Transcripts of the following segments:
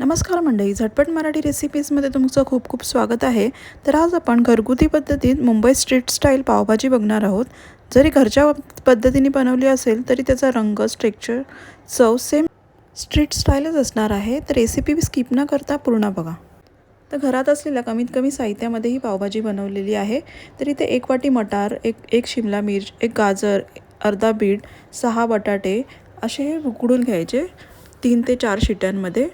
नमस्कार मंडळी झटपट मराठी रेसिपीजमध्ये तुमचं खूप खूप स्वागत आहे. तर आज आपण घरगुती पद्धतीत मुंबई स्ट्रीट स्टाईल पावभाजी बघणार आहोत. जरी घरच्या पद्धतीने बनवली असेल तरी त्याचा रंग स्ट्रेक्चर चव सेम स्ट्रीट स्टाईलच असणार आहे. तर रेसिपी स्किप न करता पूर्ण बघा. तर घरात असलेल्या कमीत कमी साहित्यामध्ये ही पावभाजी बनवलेली आहे. तर इथे एक वाटी मटार एक एक शिमला मिर्च एक गाजर अर्धा बीट सहा बटाटे असे हे उकडून घ्यायचे. तीन ते चार शिट्यांमध्ये.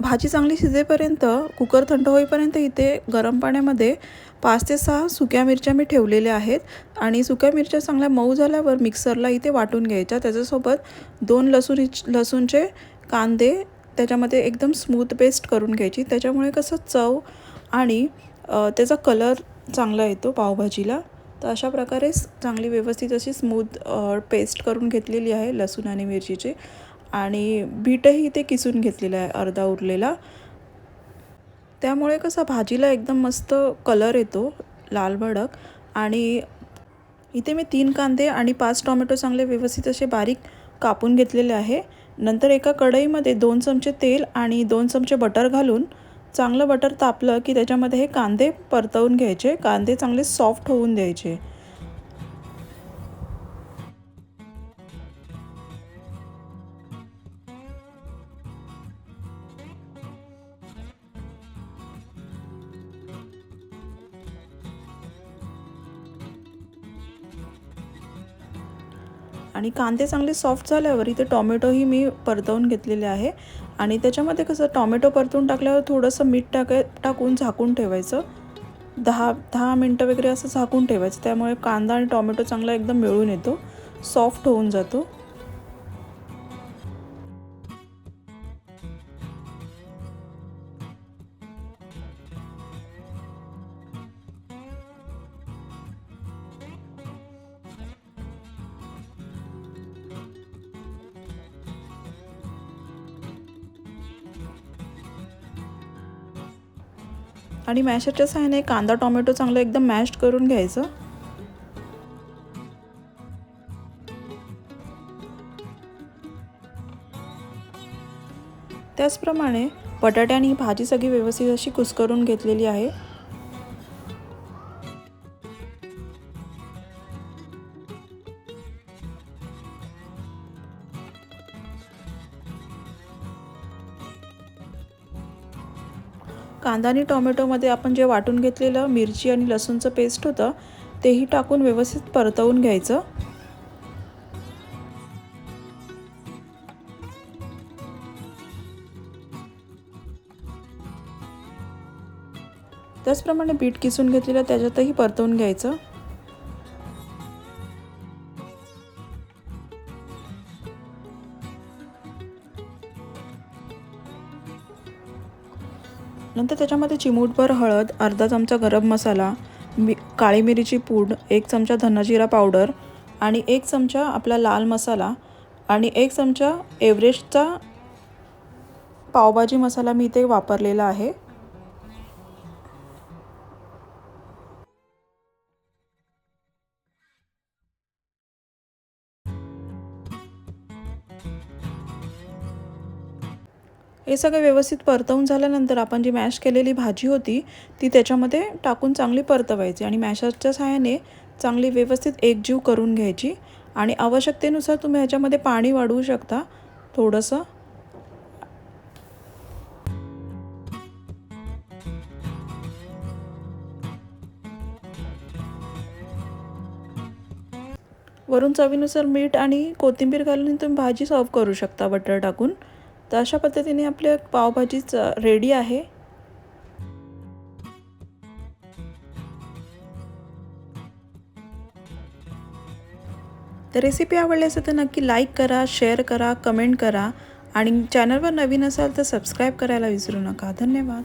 भाजी चांगली शिजेपर्यंत कुकर थंड होईपर्यंत इथे गरम पाण्यामध्ये पाच ते सहा सुक्या मिरच्या मी ठेवलेल्या आहेत आणि सुक्या मिरच्या चांगल्या मऊ झाल्यावर मिक्सरला इथे वाटून घ्यायच्या. त्याच्यासोबत दोन लसूण लसूणचे कांदे त्याच्यामध्ये एकदम स्मूथ पेस्ट करून घ्यायची. त्याच्यामुळे कसं चव आणि त्याचा कलर चांगला येतो पावभाजीला. तर अशा प्रकारे चांगली व्यवस्थित अशी स्मूथ पेस्ट करून घेतलेली आहे लसूण आणि मिरचीची. आणि बीटही इथे किसून घेतलेलं आहे अर्धा उरलेला. त्यामुळे कसा भाजीला एकदम मस्त कलर येतो लाल भडक. आणि इथे मी तीन कांदे आणि पाच टोमॅटो चांगले व्यवस्थित असे बारीक कापून घेतलेले आहे. नंतर एका कढईमध्ये दोन चमचे तेल आणि दोन चमचे बटर घालून चांगलं बटर तापलं की त्याच्यामध्ये हे कांदे परतवून घ्यायचे. कांदे चांगले सॉफ्ट होऊन द्यायचे. आणि कांदे चांगले सॉफ्ट झाल्यावर इथे टॉमॅटोही मी परतवून घेतलेले आहे. आणि त्याच्यामध्ये कसं टॉमॅटो परतून टाकल्यावर थोडंसं मीठ टाकाय टाकून झाकून ठेवायचं. दहा दहा मिनटं वगैरे असं झाकून ठेवायचं. त्यामुळे कांदा आणि टॉमॅटो चांगला एकदम मिळून येतो. सॉफ्ट होऊन जातो. आणि मॅशरच्या सहाय्याने कांदा टोमॅटो चांगलं एकदम मॅश करून घ्यायचं. त्याचप्रमाणे बटाट्याने भाजी सगळी व्यवस्थित अशी कुस्करून घेतलेली आहे. कांदा आणि टोमॅटोमध्ये आपण जे वाटून घेतलेलं मिरची आणि लसूणचं पेस्ट होतं तेही टाकून व्यवस्थित परतवून घ्यायचं. त्याचप्रमाणे बीट किसून घेतलेलं त्याच्यातही परतवून घ्यायचं. नंतर त्याच्यामध्ये चिमूटभर हळद अर्धा चमचा गरम मसाला मी काळी मिरीची पूड एक चमचा धनाजिरा पावडर आणि एक चमचा आपला लाल मसाला आणि एक चमचा एव्हरेस्टचा पावभाजी मसाला मी इथे वापरलेला आहे. हे सगळं व्यवस्थित परतवून झाल्यानंतर आपण जी मॅश केलेली भाजी होती ती त्याच्यामध्ये टाकून चांगली परतवायची आणि मॅशरच्या सहाय्याने चांगली व्यवस्थित एकजीव करून घ्यायची. आणि आवश्यकतेनुसार तुम्ही ह्याच्यामध्ये पाणी वाढवू शकता. थोडंसं. वरून चवीनुसार मीठ आणि कोथिंबीर घालून तुम्ही भाजी सर्व करू शकता बटर टाकून. तर अशा पद्धतीने आपल्या पावभाजीच रेडी आहे. तर रेसिपी आवडली असेल तर नक्की लाईक करा शेअर करा कमेंट करा आणि चॅनलवर नवीन असाल तर सबस्क्राईब करायला विसरू नका. धन्यवाद.